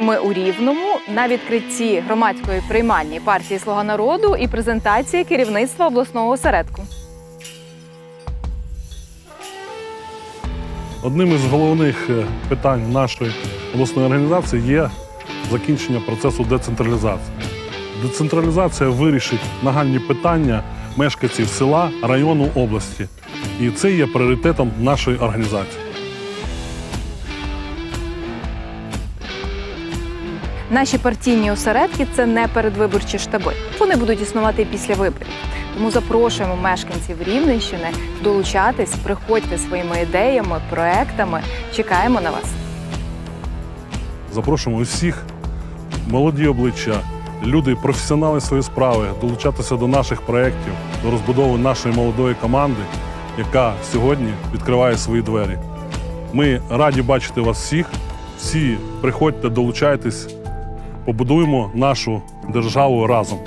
Ми у Рівному на відкритті громадської приймальні партії Слуга народу і презентації керівництва обласного осередку. Одним із головних е, питань нашої обласної організації є закінчення процесу децентралізації. Децентралізація вирішить нагальні питання мешканців села, району, області. І це є пріоритетом нашої організації. Наші партійні осередки це не передвиборчі штаби. Вони будуть існувати після виборів. Тому запрошуємо мешканців Рівненщини долучатись, приходьте своїми ідеями, проектами. Чекаємо на вас. Запрошуємо усіх молоді обличчя, люди, професіонали своєї справи, долучатися до наших проєктів, до розбудови нашої молодої команди, яка сьогодні відкриває свої двері. Ми раді бачити вас всіх. Всі приходьте, долучайтесь, побудуємо нашу державу разом.